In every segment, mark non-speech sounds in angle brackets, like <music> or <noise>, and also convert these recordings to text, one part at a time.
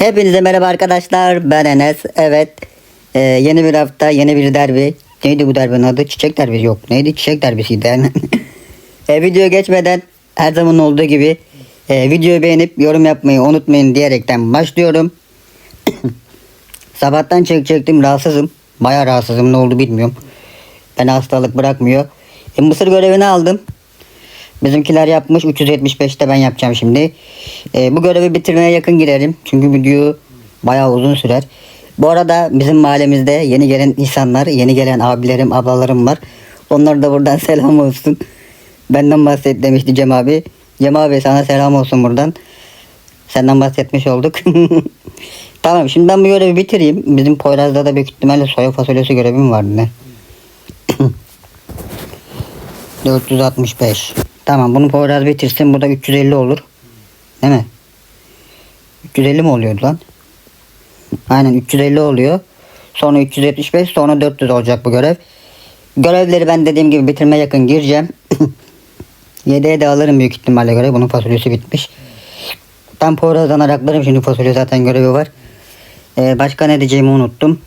Hepinize merhaba arkadaşlar. Ben Enes. Evet. Ee, yeni bir hafta, yeni bir derbi. Neydi bu derbinin adı? Çiçek derbisi yok. Neydi? Çiçek derbisiydi. <laughs> E, videoya geçmeden her zaman olduğu gibi e, videoyu beğenip yorum yapmayı unutmayın diyerekten başlıyorum. <coughs> Sabahtan çek çektim. Rahatsızım. Bayağı rahatsızım. Ne oldu bilmiyorum. Beni hastalık bırakmıyor. E, mısır görevini aldım. Bizimkiler yapmış. 375'te ben yapacağım şimdi. Ee, bu görevi bitirmeye yakın girerim. Çünkü video bayağı uzun sürer. Bu arada bizim mahallemizde yeni gelen insanlar, yeni gelen abilerim, ablalarım var. Onlara da buradan <laughs> selam olsun. Benden bahset demişti Cem abi. Cem abi sana selam olsun buradan. Senden bahsetmiş olduk. <laughs> tamam şimdi ben bu görevi bitireyim. Bizim Poyraz'da da büyük ihtimalle soya fasulyesi görevim vardı ne? 465. Tamam bunu Poyraz bitirsin. Burada 350 olur. Değil mi? 350 mi oluyordu lan? Aynen 350 oluyor. Sonra 375 sonra 400 olacak bu görev. Görevleri ben dediğim gibi bitirmeye yakın gireceğim. <laughs> 7'ye de alırım büyük ihtimalle göre. Bunun fasulyesi bitmiş. Ben Poyraz'dan araklarım. Şimdi fasulye zaten görevi var. Ee, başka ne diyeceğimi unuttum.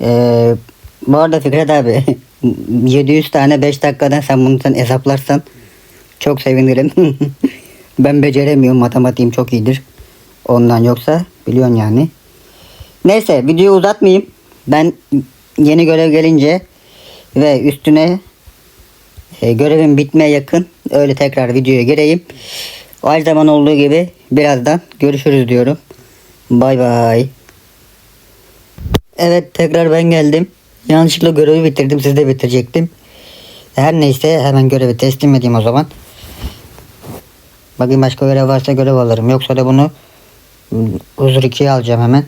Ee, bu arada Fikret abi <laughs> 700 tane 5 dakikadan sen bunu sen hesaplarsan çok sevinirim. <laughs> ben beceremiyorum matematiğim çok iyidir. Ondan yoksa biliyorsun yani. Neyse videoyu uzatmayayım. Ben yeni görev gelince ve üstüne e, görevim bitmeye yakın öyle tekrar videoya gireyim. O her zaman olduğu gibi birazdan görüşürüz diyorum. Bay bay. Evet tekrar ben geldim. Yanlışlıkla görevi bitirdim. Siz de bitirecektim. Her neyse hemen görevi teslim edeyim o zaman. Bakayım başka görev varsa görev alırım. Yoksa da bunu huzur 2'ye alacağım hemen.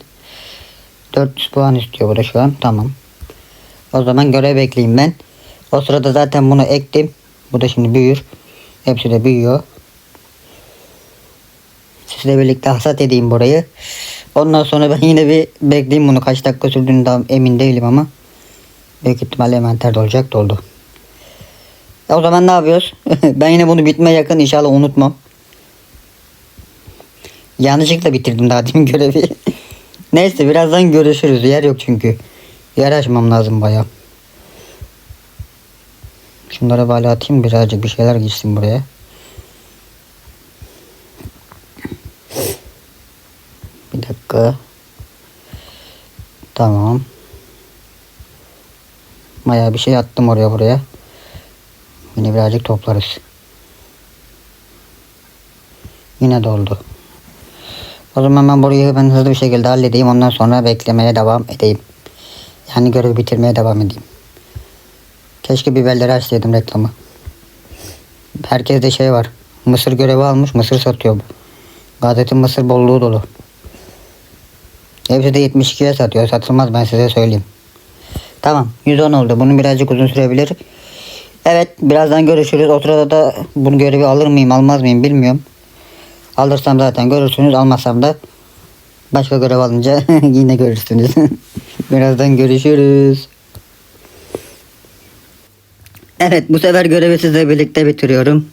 400 puan istiyor burada şu an. Tamam. O zaman görev bekleyeyim ben. O sırada zaten bunu ektim. Bu da şimdi büyür. Hepsi de büyüyor. Sizle birlikte hasat edeyim burayı. Ondan sonra ben <laughs> yine bir bekleyeyim bunu. Kaç dakika sürdüğünü daha emin değilim ama. Büyük ihtimalle envanterde olacak doldu. E o zaman ne yapıyoruz? <laughs> ben yine bunu bitmeye yakın inşallah unutmam. Yanlışlıkla bitirdim daha demin <laughs> görevi. Neyse birazdan görüşürüz. Yer yok çünkü. Yer açmam lazım baya. Şunlara böyle atayım birazcık bir şeyler girsin buraya. Bir dakika. Tamam. Bayağı bir şey attım oraya buraya. Yine birazcık toplarız. Yine doldu. O zaman ben burayı ben hızlı bir şekilde halledeyim. Ondan sonra beklemeye devam edeyim. Yani görevi bitirmeye devam edeyim. Keşke biberleri açsaydım reklamı. Herkeste şey var. Mısır görevi almış. Mısır satıyor bu. Gazetin mısır bolluğu dolu. Hepsi de 72'ye satıyor. Satılmaz ben size söyleyeyim. Tamam 110 oldu. Bunun birazcık uzun sürebilir. Evet birazdan görüşürüz. O sırada da bunu görevi alır mıyım almaz mıyım bilmiyorum. Alırsam zaten görürsünüz. Almazsam da başka görev alınca <laughs> yine görürsünüz. <laughs> birazdan görüşürüz. Evet bu sefer görevi sizle birlikte bitiriyorum.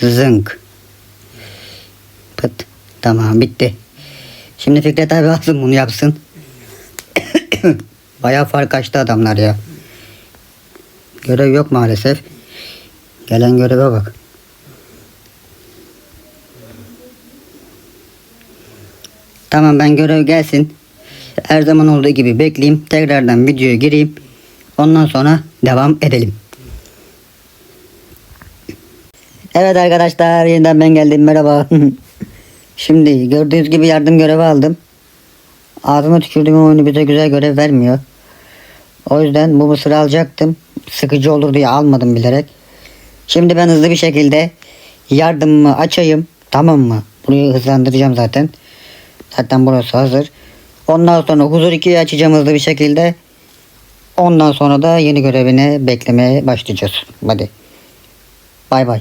Zınk. Pıt. Tamam bitti. Şimdi Fikret abi alsın bunu yapsın. <coughs> Bayağı fark açtı adamlar ya. Görev yok maalesef. Gelen göreve bak. Tamam ben görev gelsin. Her zaman olduğu gibi bekleyeyim. Tekrardan videoya gireyim. Ondan sonra devam edelim. Evet arkadaşlar yeniden ben geldim merhaba. <laughs> Şimdi gördüğünüz gibi yardım görevi aldım. Ağzıma tükürdüğüm oyunu bize güzel görev vermiyor. O yüzden bu mısırı alacaktım. Sıkıcı olur diye almadım bilerek. Şimdi ben hızlı bir şekilde yardımımı açayım. Tamam mı? Burayı hızlandıracağım zaten. Zaten burası hazır. Ondan sonra huzur 2'yi açacağım hızlı bir şekilde. Ondan sonra da yeni görevine beklemeye başlayacağız. Hadi. Bay bay.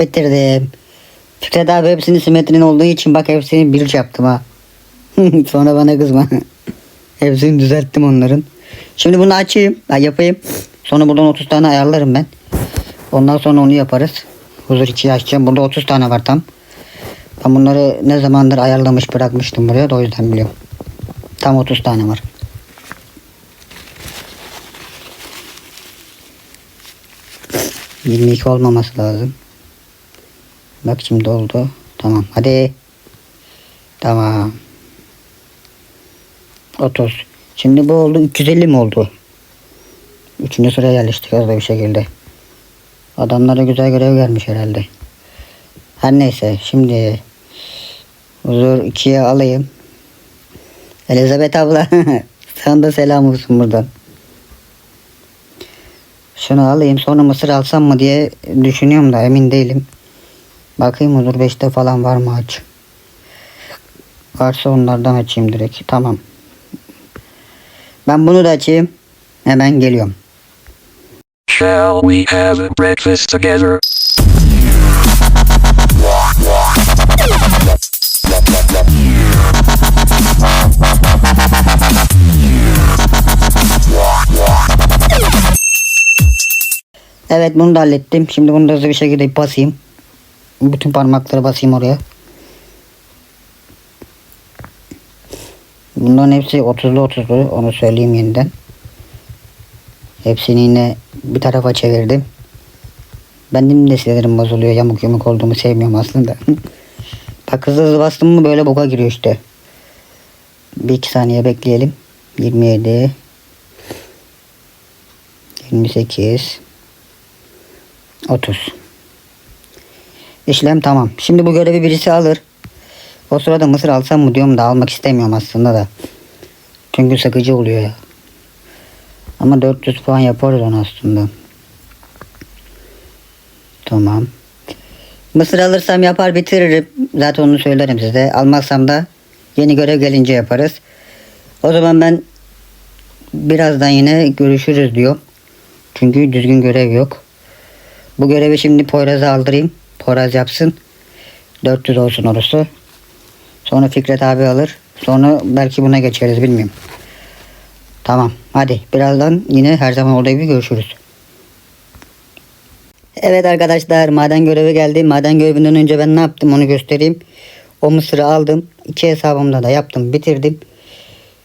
Bitirdim. Fikret abi hepsini simetrin olduğu için bak hepsini bir yaptım ha. <laughs> Sonra bana kızma. <laughs> hepsini düzelttim onların. Şimdi bunu açayım. Ha, yapayım. Sonra buradan 30 tane ayarlarım ben. Ondan sonra onu yaparız. Huzur 2'yi açacağım. Burada 30 tane var tam. Ben bunları ne zamandır ayarlamış bırakmıştım buraya da o yüzden biliyorum. Tam 30 tane var. Yirmi olmaması lazım. Bak şimdi oldu. Tamam hadi. Tamam. 30. Şimdi bu oldu 350 mi oldu? Üçüncü sıraya yerleştik hızlı bir şekilde. Adamlara güzel görev gelmiş herhalde. Her neyse şimdi huzur 2'ye alayım. Elizabeth abla <laughs> sana da selam olsun buradan. Şunu alayım sonra mısır alsam mı diye düşünüyorum da emin değilim. Bakayım huzur 5'te falan var mı aç. Varsa onlardan açayım direkt. Tamam. Ben bunu da açayım. Hemen geliyorum. Shall we have breakfast together? Evet bunu da hallettim. Şimdi bunu da hızlı bir şekilde basayım. Bütün parmakları basayım oraya. Bunların hepsi 30'lu 30'lu onu söyleyeyim yeniden. Hepsini yine bir tarafa çevirdim. Benim de sinirlerim bozuluyor. Yamuk yumuk olduğumu sevmiyorum aslında. <laughs> Bak hızlı hızlı bastım mı böyle boka giriyor işte. Bir iki saniye bekleyelim. 27 28 30 İşlem tamam. Şimdi bu görevi birisi alır. O sırada mısır alsam mı diyorum da almak istemiyorum aslında da. Çünkü sıkıcı oluyor ya. Ama 400 puan yaparız onu aslında. Tamam. Mısır alırsam yapar bitiririm. Zaten onu söylerim size. Almazsam da yeni görev gelince yaparız. O zaman ben birazdan yine görüşürüz diyor. Çünkü düzgün görev yok. Bu görevi şimdi Poyraz'a aldırayım. Poyraz yapsın. 400 olsun orası. Sonra Fikret abi alır. Sonra belki buna geçeriz bilmiyorum. Tamam hadi birazdan yine her zaman olduğu gibi görüşürüz. Evet arkadaşlar maden görevi geldi. Maden görevinden önce ben ne yaptım onu göstereyim. O mısırı aldım. İki hesabımda da yaptım bitirdim.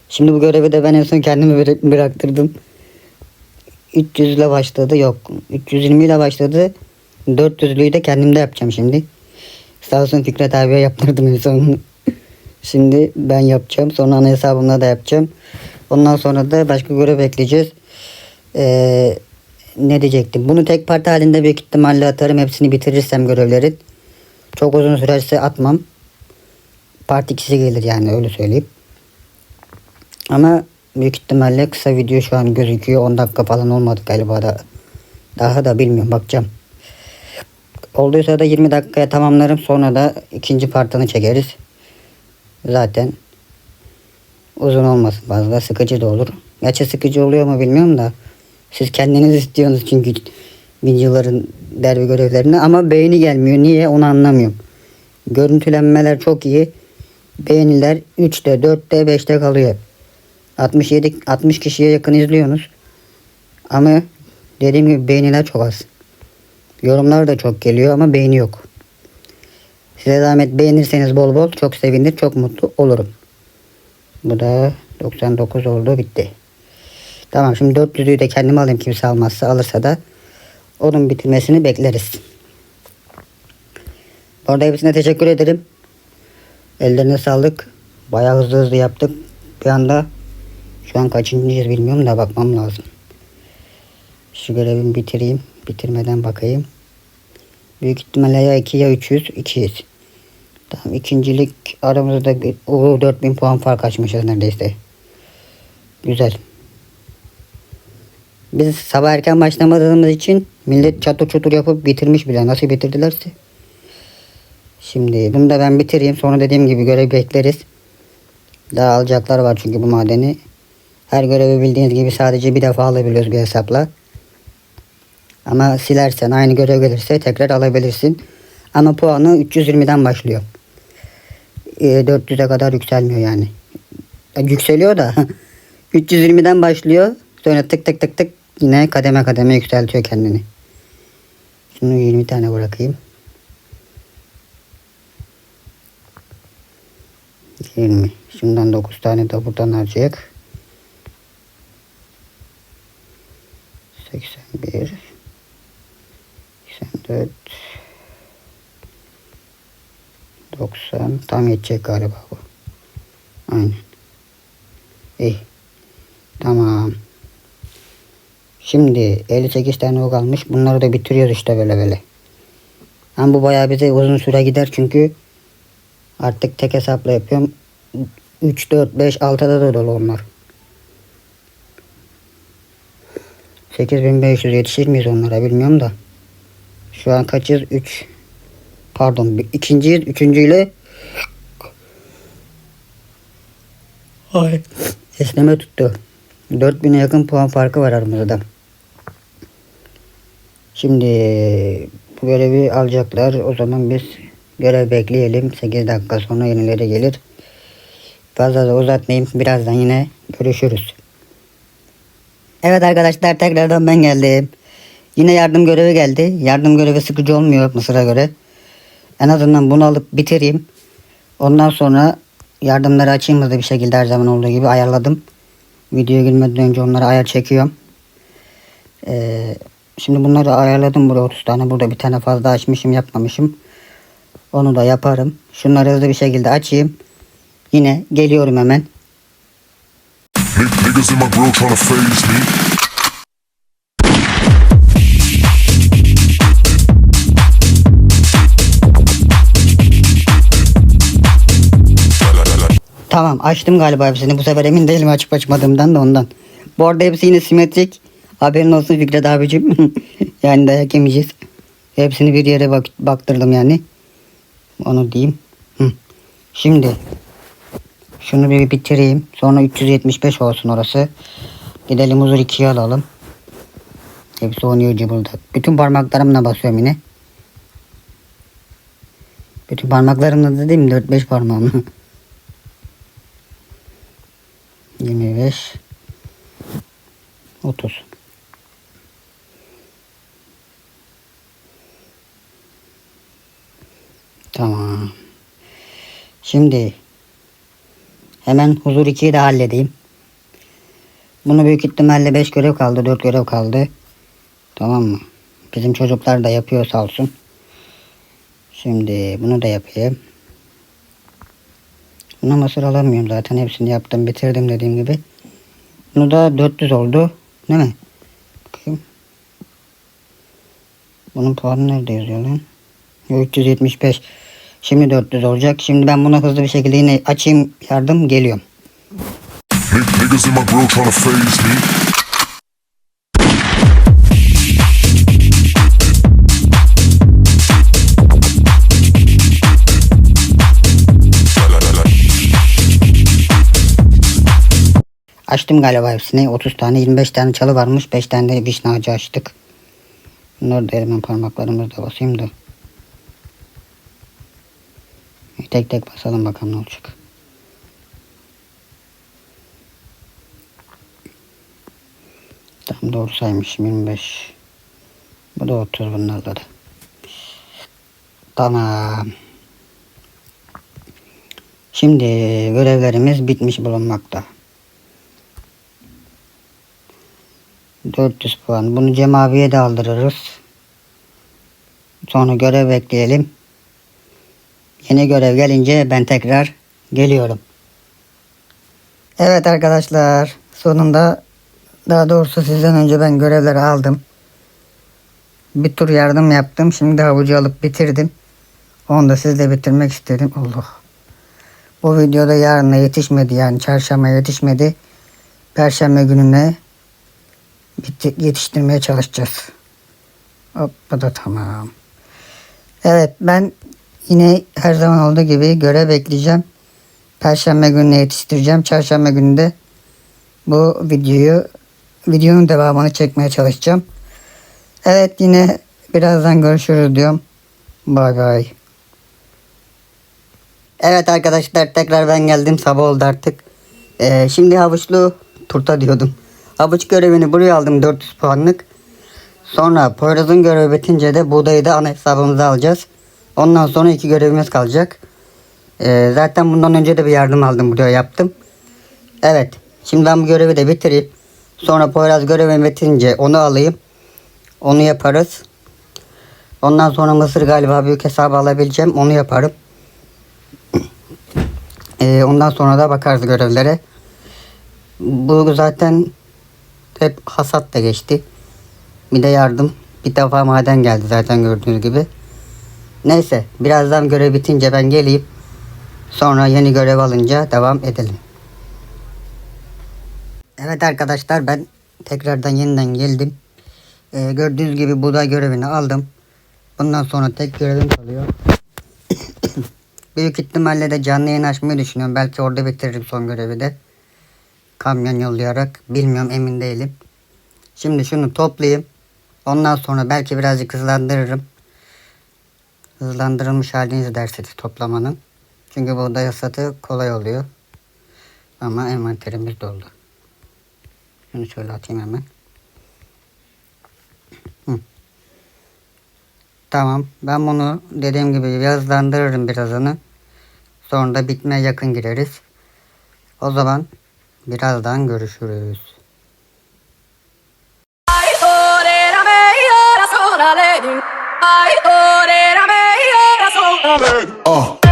Şimdi bu görevi de ben en son kendimi bıra- bıraktırdım. 300 ile başladı yok 320 ile başladı 400'lüyü de kendimde yapacağım şimdi. Sağ olsun Fikret abiye yaptırdım en son. <laughs> Şimdi ben yapacağım. Sonra ana hesabımda da yapacağım. Ondan sonra da başka görev bekleyeceğiz. Ee, ne diyecektim? Bunu tek parti halinde büyük ihtimalle atarım. Hepsini bitirirsem görevlerin. Çok uzun sürerse atmam. Part 2'si gelir yani öyle söyleyeyim. Ama büyük ihtimalle kısa video şu an gözüküyor. 10 dakika falan olmadı galiba da. Daha da bilmiyorum bakacağım. Olduysa da 20 dakikaya tamamlarım. Sonra da ikinci partını çekeriz. Zaten uzun olmasın fazla. Sıkıcı da olur. Gerçi sıkıcı oluyor mu bilmiyorum da. Siz kendiniz istiyorsunuz çünkü videoların derbi görevlerini. Ama beğeni gelmiyor. Niye onu anlamıyorum. Görüntülenmeler çok iyi. Beğeniler 3'te, 4'te, 5'te kalıyor. 67 60 kişiye yakın izliyorsunuz. Ama dediğim gibi beğeniler çok az. Yorumlar da çok geliyor ama beğeni yok. Size zahmet beğenirseniz bol bol çok sevinir, çok mutlu olurum. Bu da 99 oldu, bitti. Tamam şimdi 400'ü de kendim alayım kimse almazsa alırsa da onun bitirmesini bekleriz. Bu arada hepsine teşekkür ederim. Ellerine sağlık. Bayağı hızlı hızlı yaptık. Bir anda şu an kaçıncıyız bilmiyorum da bakmam lazım. Şu görevimi bitireyim. Bitirmeden bakayım. Büyük ihtimalle ya 2 ya 300. 200. Tamam ikincilik aramızda o 4000 puan fark açmışız neredeyse. Güzel. Biz sabah erken başlamadığımız için millet çatır çutur yapıp bitirmiş bile. Nasıl bitirdilerse. Şimdi bunu da ben bitireyim. Sonra dediğim gibi görev bekleriz. Daha alacaklar var çünkü bu madeni. Her görevi bildiğiniz gibi sadece bir defa alabiliyoruz bir hesapla. Ama silersen aynı görev gelirse tekrar alabilirsin. Ama puanı 320'den başlıyor. E, 400'e kadar yükselmiyor yani. E, Yükseliyor da <laughs> 320'den başlıyor. Sonra tık tık tık tık yine kademe kademe yükseltiyor kendini. Şunu 20 tane bırakayım. 20. Şundan 9 tane de buradan harcayak. 81 84 90 tam yetecek galiba bu. Aynen. İyi. Tamam. Şimdi 58 tane o kalmış. Bunları da bitiriyoruz işte böyle böyle. Ama bu bayağı bize uzun süre gider çünkü artık tek hesapla yapıyorum. 3, 4, 5, 6'da da dolu onlar. 8500 yetişir miyiz onlara bilmiyorum da. Şu an kaçız? 3. Pardon. bir- ikinciyiz. Üçüncüyle Ay. Esneme tuttu. 4000'e yakın puan farkı var aramızda. Şimdi bu görevi alacaklar. O zaman biz görev bekleyelim. 8 dakika sonra yenileri gelir. Fazla da uzatmayayım. Birazdan yine görüşürüz. Evet arkadaşlar tekrardan ben geldim. Yine yardım görevi geldi. Yardım görevi sıkıcı olmuyor Mısır'a göre. En azından bunu alıp bitireyim. Ondan sonra yardımları açayım hızlı bir şekilde her zaman olduğu gibi ayarladım. Videoya girmeden önce onları ayar çekiyorum. Ee, şimdi bunları ayarladım buraya 30 tane. Burada bir tane fazla açmışım yapmamışım. Onu da yaparım. Şunları hızlı bir şekilde açayım. Yine geliyorum hemen. Nig- Niggas in my grill tryna phase me. Tamam açtım galiba hepsini. Bu sefer emin değilim açıp açmadığımdan da ondan. Bu arada hepsi yine simetrik. Haberin olsun Fikret abicim. <laughs> yani dayak yemeyeceğiz. Hepsini bir yere bak baktırdım yani. Onu diyeyim. Hı. Şimdi şunu bir bitireyim. Sonra 375 olsun orası. Gidelim huzur 2'ye alalım. Hepsi oynuyor cıbıldak. Bütün parmaklarımla basıyorum yine. Bütün parmaklarımla mi? 4-5 parmağımla. <laughs> 25 30 Tamam. Şimdi hemen huzur 2'yi de halledeyim. Bunu büyük ihtimalle 5 görev kaldı, 4 görev kaldı. Tamam mı? Bizim çocuklar da yapıyor sağ olsun. Şimdi bunu da yapayım. Buna mısır alamıyorum zaten. Hepsini yaptım bitirdim dediğim gibi. Bunu da 400 oldu. Değil mi? Bakayım. Bunun puanı nerede yazıyor lan? Yo, 375. Şimdi 400 olacak. Şimdi ben bunu hızlı bir şekilde yine açayım yardım geliyorum. Nig- Niggas in my grill tryna phase me. Açtım galiba hepsini. 30 tane 25 tane çalı varmış. 5 tane de vişne ağacı açtık. Bunları da elimin parmaklarımızla basayım da. Tek tek basalım bakalım ne olacak. Tam doğru saymışım 25. Bu da 30 bunlarla da. Tamam. Şimdi görevlerimiz bitmiş bulunmakta. 400 puan. Bunu Cem abiye de aldırırız. Sonra görev bekleyelim. Yeni görev gelince ben tekrar geliyorum. Evet arkadaşlar. Sonunda daha doğrusu sizden önce ben görevleri aldım. Bir tur yardım yaptım. Şimdi havucu alıp bitirdim. Onu da sizle bitirmek istedim. Allah. Bu videoda yarına yetişmedi yani çarşamba yetişmedi. Perşembe gününe bitti, yetiştirmeye çalışacağız. Hop bu da tamam. Evet ben yine her zaman olduğu gibi görev bekleyeceğim. Perşembe gününe yetiştireceğim. Çarşamba günü de bu videoyu videonun devamını çekmeye çalışacağım. Evet yine birazdan görüşürüz diyorum. Bay bay. Evet arkadaşlar tekrar ben geldim. Sabah oldu artık. Ee, şimdi havuçlu turta diyordum. Havuç görevini buraya aldım 400 puanlık. Sonra Poyraz'ın görevi bitince de buğdayı da ana hesabımıza alacağız. Ondan sonra iki görevimiz kalacak. Ee, zaten bundan önce de bir yardım aldım buraya yaptım. Evet. Şimdi ben bu görevi de bitireyim. Sonra Poyraz görevini bitince onu alayım. Onu yaparız. Ondan sonra Mısır galiba büyük hesabı alabileceğim. Onu yaparım. Ee, ondan sonra da bakarız görevlere. Bu zaten hep hasat da geçti. Bir de yardım. Bir defa maden geldi zaten gördüğünüz gibi. Neyse birazdan görev bitince ben geleyim. Sonra yeni görev alınca devam edelim. Evet arkadaşlar ben tekrardan yeniden geldim. Ee, gördüğünüz gibi buğday görevini aldım. Bundan sonra tek görevim kalıyor. <coughs> Büyük ihtimalle de canlı yayın açmayı düşünüyorum. Belki orada bitiririm son görevi de. Kamyon yollayarak. Bilmiyorum emin değilim. Şimdi şunu toplayayım. Ondan sonra belki birazcık hızlandırırım. Hızlandırılmış halini izlersiniz toplamanın. Çünkü buğday hasatı kolay oluyor. Ama envanterimiz doldu. Şunu şöyle atayım hemen. Hı. Tamam. Ben bunu dediğim gibi yazlandırırım birazını. Sonra da bitmeye yakın gireriz. O zaman birazdan görüşürüz. Ay,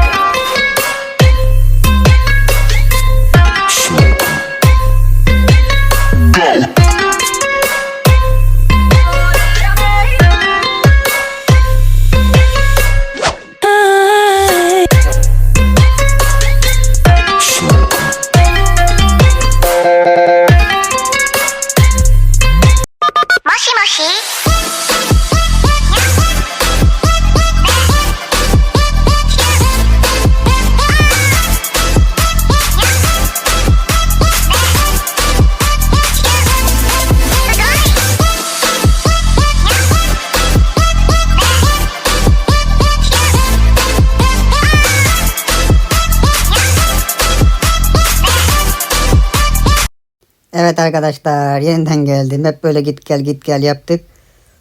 Evet arkadaşlar yeniden geldim. Hep böyle git gel git gel yaptık.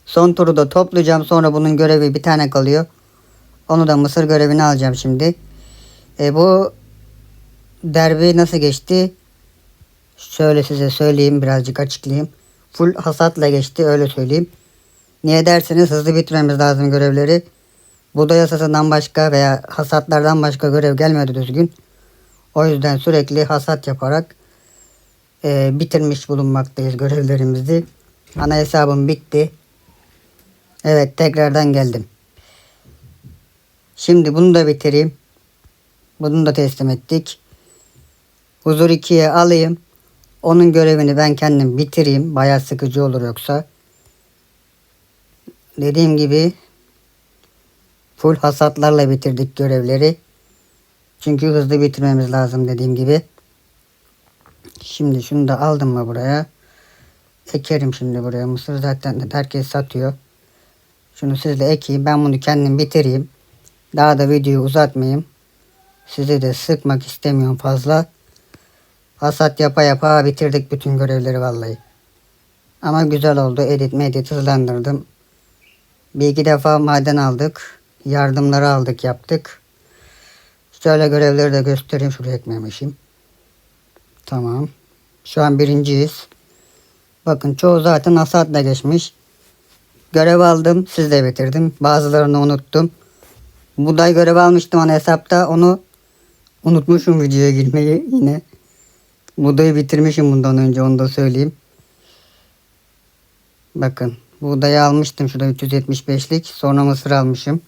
Son turu da toplayacağım. Sonra bunun görevi bir tane kalıyor. Onu da Mısır görevini alacağım şimdi. E, bu derbi nasıl geçti? Şöyle size söyleyeyim birazcık açıklayayım. Full hasatla geçti öyle söyleyeyim. Niye derseniz hızlı bitirmemiz lazım görevleri. Buğday hasatından başka veya hasatlardan başka görev gelmedi düzgün. O yüzden sürekli hasat yaparak e, bitirmiş bulunmaktayız görevlerimizi. Ana hesabım bitti. Evet tekrardan geldim. Şimdi bunu da bitireyim. Bunu da teslim ettik. Huzur 2'ye alayım. Onun görevini ben kendim bitireyim. Bayağı sıkıcı olur yoksa. Dediğim gibi full hasatlarla bitirdik görevleri. Çünkü hızlı bitirmemiz lazım dediğim gibi. Şimdi şunu da aldım mı buraya? Ekerim şimdi buraya. Mısır zaten herkes satıyor. Şunu sizle ekeyim. Ben bunu kendim bitireyim. Daha da videoyu uzatmayayım. Sizi de sıkmak istemiyorum fazla. Hasat yapa yapa bitirdik bütün görevleri vallahi. Ama güzel oldu. Edit medit hızlandırdım. Bir iki defa maden aldık. Yardımları aldık yaptık. Şöyle görevleri de göstereyim. Şuraya ekmemişim. Tamam. Şu an birinciyiz. Bakın çoğu zaten hasatla geçmiş. Görev aldım. Siz de bitirdim. Bazılarını unuttum. Buğday görev almıştım ana hesapta. Onu unutmuşum videoya girmeyi yine. Buğdayı bitirmişim bundan önce onu da söyleyeyim. Bakın buğdayı almıştım şurada 375'lik. Sonra mısır almışım.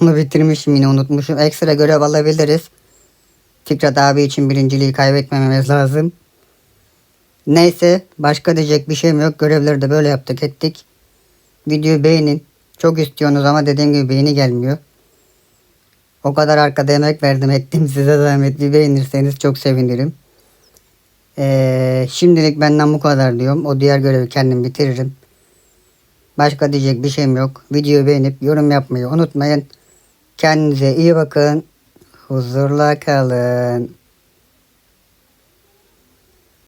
Onu bitirmişim yine unutmuşum. Ekstra görev alabiliriz. Fikret abi için birinciliği kaybetmememiz lazım. Neyse başka diyecek bir şeyim yok. Görevleri de böyle yaptık ettik. Videoyu beğenin. Çok istiyorsunuz ama dediğim gibi beğeni gelmiyor. O kadar arkada emek verdim ettim <laughs> size zahmet bir beğenirseniz çok sevinirim. Ee, şimdilik benden bu kadar diyorum. O diğer görevi kendim bitiririm. Başka diyecek bir şeyim yok. Videoyu beğenip yorum yapmayı unutmayın. Kendinize iyi bakın. Huzurla kalın.